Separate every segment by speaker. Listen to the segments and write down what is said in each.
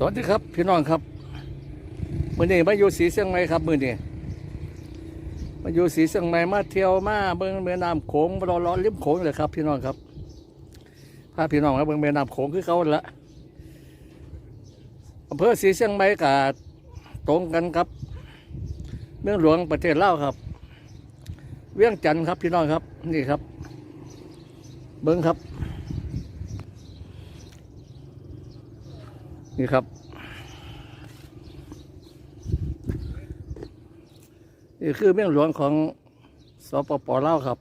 Speaker 1: สวัสดีครับ พี่น้องครับมื่อนี้มาอยู่สีเชียงใหม่ครับมื่อนี้มาอยู่สีเชียงใหม่มาเที่ยวมาเบิ่งแม่น้ำโขงรอรอริมโขงเลยครับพี่น้องครับพาพี่น้องมาเบิ่งแม่น้ำโขงคือเขาละอำเภอสีเชียงใหม่กับตรงกันครับ เมืองหลวงประเทศลาวครับ เวียงจันทร์ครับพี่น้องครับนี่ครับ เบิ้งครับ นี่ครับ นี่คือเมืองหลวงของสปปลาวครับ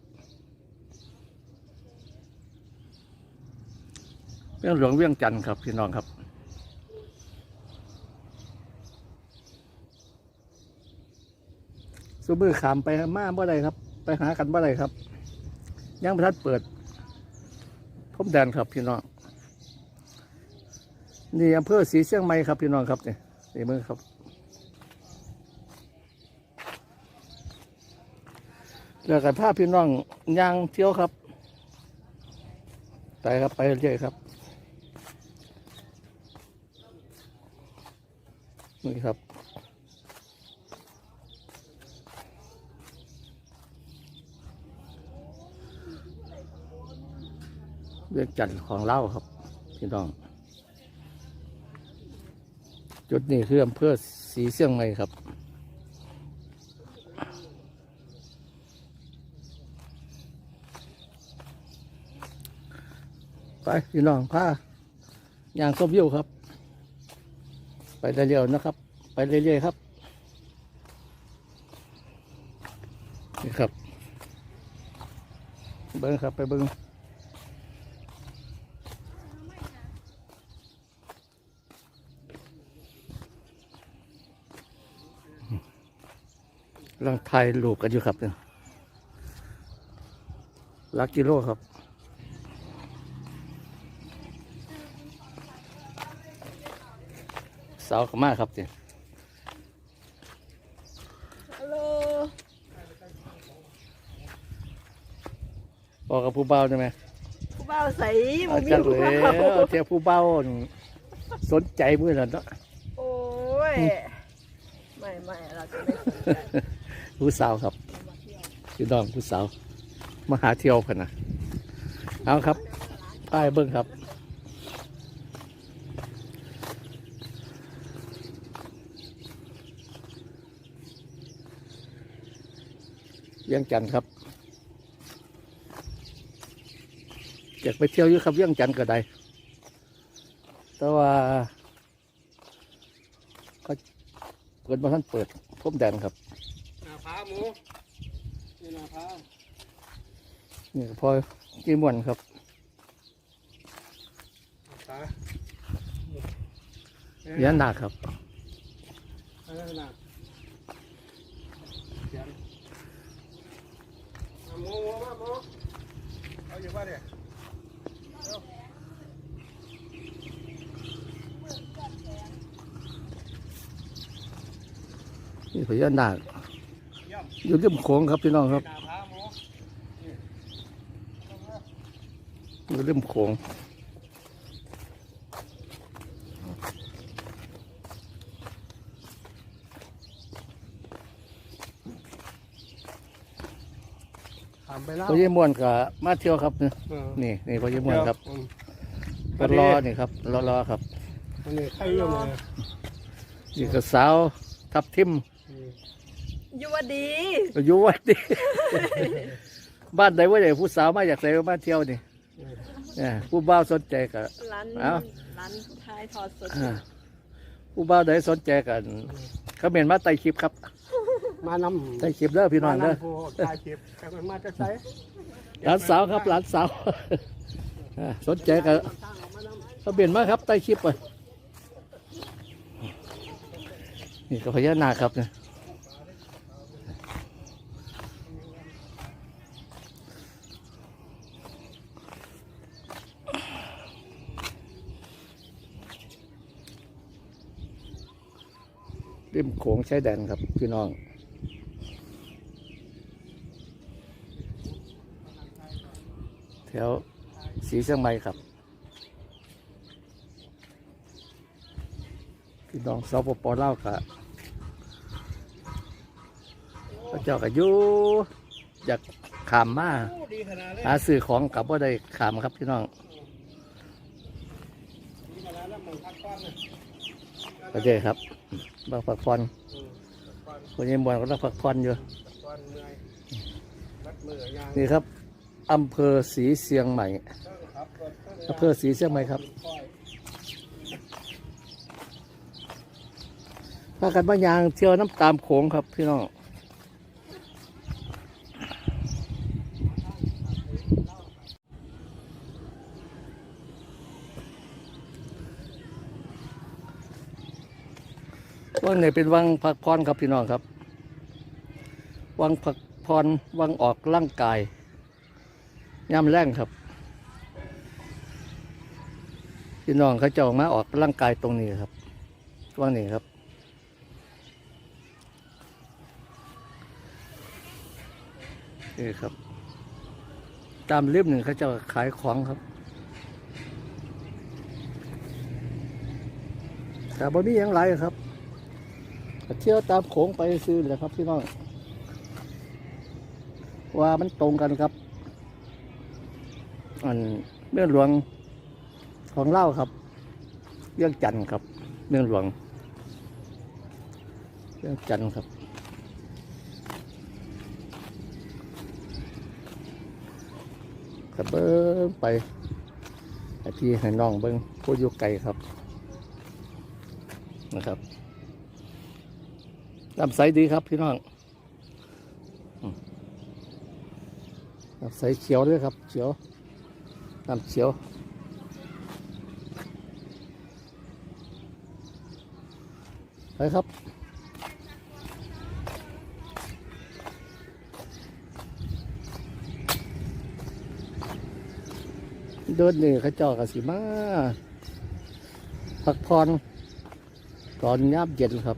Speaker 1: เมืองหลวงเวียงจันทร์ครับพี่น้องครับสุมือร์ขามไปมาเมื่อไรครับ ไปหากันเมื่อไรครับ ยังประทัดเปิดพรมแดนครับพี่น้อง นี่อำเภอศรีเชียงใหม่ครับพี่น้องครับเนี่นี่มือครับ แล้วกันพาพี่น้องย่างเที่ยวครับไปครับไปเรื่อยๆครับนี่ครับเรื่องจันทร์ของเล่าครับพี่น้อง จุดนี้คืออำเภอสีเชียงใหม่ครับ ไปพี่น้องพาอย่างส้มยิ้วครับ ไปเร็วๆนะครับ ไปเรื่อยๆครับนี่ครับ เบิ้งครับไปเบิ้ง กำลังถ่ายรูปกันอยู่ครับเนี่ยลักกิโลครับ สาวขม่าครับเนี่ย
Speaker 2: ฮัลโหล
Speaker 1: บอกกับผู้เบาใช่ไหม
Speaker 2: ผู้บ่าวใสบ่
Speaker 1: อา
Speaker 2: มี
Speaker 1: จารย์
Speaker 2: ผู้
Speaker 1: เลย
Speaker 2: บ่าว
Speaker 1: เที่ยวผู้เบาสนใจมือนั่นเนาะ
Speaker 2: โอ้ย ไม่ไม่เราจะไม่สนใจ
Speaker 1: ผู้สาวครับพี่น้องผู้สาวมาหาเที่ยวกันนะเอาครับป้ายเบิ้งครับเวียงจันทร์ครับอยากไปเที่ยวอยู่ครับเวียงจันทร์ก็ได้แต่ว่าก็เปิดมาท่านเปิดพรมแดนครับ
Speaker 3: หน้าผาหมูนี่หน้าผา
Speaker 1: นี่ก็พอกี่ม่วนครับ
Speaker 3: ผา
Speaker 1: ยันหนักครับ
Speaker 3: อะไรนะเขียนอะหมูหมูมาหมูเอาอยู่ป่ะเนี่ย
Speaker 1: นี่พญานาค
Speaker 3: เยี่ยม
Speaker 1: อยู่ริมโขงครับพี่น้องครับ
Speaker 3: หน้าผาหมู
Speaker 1: อยู่ริมโขง
Speaker 3: ถามไปแล้ว
Speaker 1: พญามวนกับมาเที่ยวครับนี่
Speaker 3: เออ
Speaker 1: นี่นี่พญามวนครับ
Speaker 3: อืม
Speaker 1: รอรอนี่ครับรอรอครับ
Speaker 3: อันนี้ใครอยู่มา
Speaker 1: นี่ก็สาวทับทิม
Speaker 3: อืม
Speaker 2: อ ยู่ว่าดี
Speaker 1: อยู่วัดดีบ้านใดว่าใดผู้สาวมาอยากใส่มาเที่ยวนี่
Speaker 3: อืม
Speaker 1: เนี่ยผู้บ่าวสนใจกับ
Speaker 2: ร้าน
Speaker 1: เอ้า
Speaker 2: ร้านทายทอดสด
Speaker 1: ผู้บ่าวใดสนใจกันเขาเมนมาไต่คลิปครับ
Speaker 3: มานำ
Speaker 1: ไต่คลิปเด้อพี่น้อง
Speaker 3: มา
Speaker 1: เด้อ
Speaker 3: นำผู้ถ่ายคลิปแต่มันมาจะใส่
Speaker 1: หลานสาวครับหลานสาวอ่าสนใจกับเขาเปลี่ยนมาครับใต้คลิปไปนี่ก็พญานาคครับเนี่ย ริมโขงใชายแดนครับพี่น้อง แถวสีเชียงใหม่ครับ พี่น้องสปปลาวกะพระเจ้าก็อยู่อยากขามมาหาซื้อของกับว่าได้ขามครับพี่น้อง
Speaker 3: ดีขนาดแล้วมึงพักก้อ
Speaker 1: เจครับ บางพักผ่อน
Speaker 3: อืมพักก้อน
Speaker 1: คนยังบอลก็ต้องพักผ่อนอยู่
Speaker 3: พักก้อนเหนื่อยรัดมือยาง
Speaker 1: นี่ครับอำเภอศรีเชียงใหม่
Speaker 3: ครับรถก็
Speaker 1: อำเภอศรีเชียงใหม่ครับ
Speaker 3: ค่อย
Speaker 1: พากันมายางเที่ยวน้ำตามโขงครับพี่น้อง วังไหนเป็นวังพักผ่อนครับพี่น้องครับ วังพักผ่อนวังออกร่างกายย่ำแรงครับพี่น้องเขาจะออกมาออกร่างกายตรงนี้ครับวังนี้ครับนี่ครับ ตามริมหนึ่งเขาจะขายของครับแต่บ่มีอย่างไรครับ เที่ยวตามโขงไปซื้อเลยครับพี่น้องว่ามันตรงกันครับ อันเมืองหลวงของเล่าครับ เรื่องจันทร์ครับเมืองหลวง เรื่องจันทร์ครับก็เบิ้งไปให้พี่ให้น้องเบิ้งผู้อยู่ไกลครับนะครับ ลำไสดีครับพี่น้องอืมลำไสเขียวด้วยครับ เขียวลำเขียวไปครับเดินนี่เขาเจ้ากับสิมาพักผ่อนตอนยามเย็นครับ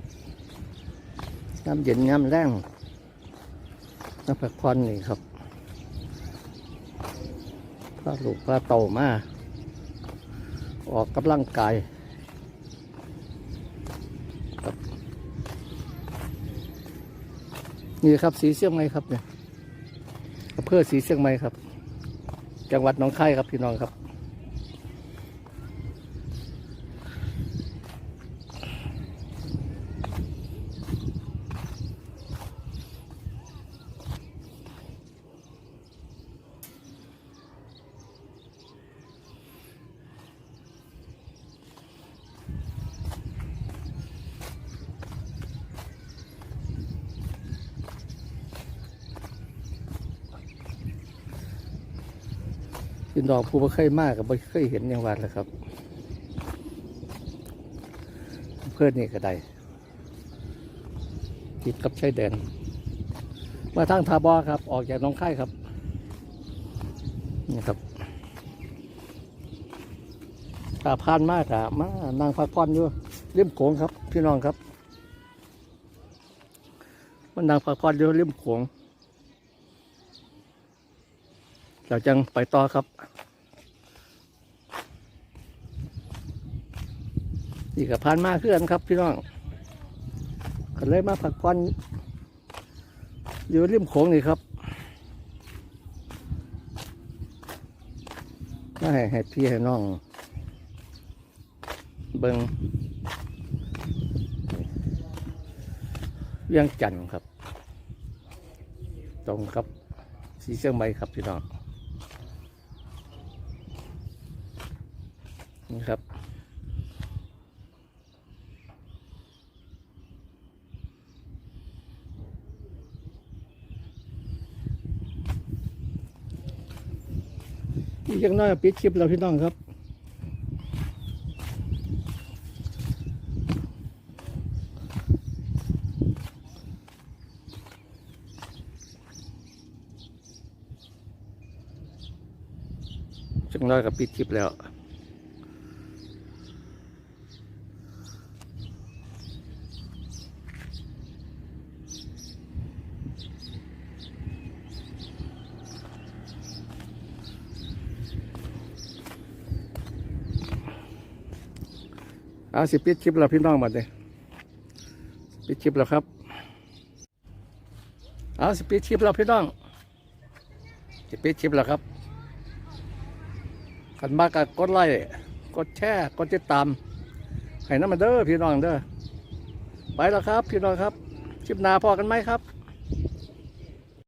Speaker 1: ยามเย็นยามแรงมาพักผ่อนนี่ครับพาลูกพาเต่ามาออกกำลังกายนี่ครับสีเชียงใหม่ครับเนี่ยอำเภอสีเชียงใหม่ครับ จังหวัดหนองคายครับพี่น้องครับ พี่น้องผู้บ่เคยมากกับบ่เคยเห็นอย่างวันแหละครับ เพื่อนนี่ก็ได้ติดกับชายแดนมาทางทาบอครับ ออกจากน้องค่ายครับนี่ครับตาพานมากอะมานางพักผ่อนอยู่ริมโขงครับ พี่น้องครับ มันนางพักผ่อนอยู่ริมโขง เราจังไปต่อครับ นี่กับพานมาเคือนครับพี่น้องก็เลยมาผักผ่อนอยู่ริมโขงนี่ครับมาให้ให้พี่ให้น้อง เบิงเวียงจันทน์ครับ ตรงครับสีเชียงใหม่ครับพี่น้อง อีกอย่างน้อยปิดคลิปแล้วพี่น้องครับจังน้อยกับปิดคลิปแล้ว เอาสิปิดคลิปแล้วพี่น้องบัดนี้ปิดคลิปแล้วครับ เอาสิปิดคลิปแล้วพี่น้องสิปิดคลิปแล้วครับขันมากกกดไลค์กดแชร์กดติดตามให้น้ำมันเด้อพี่น้องเด้อไปแล้วครับ พี่น้องครับคลิปหน้าพอกันไหมครับ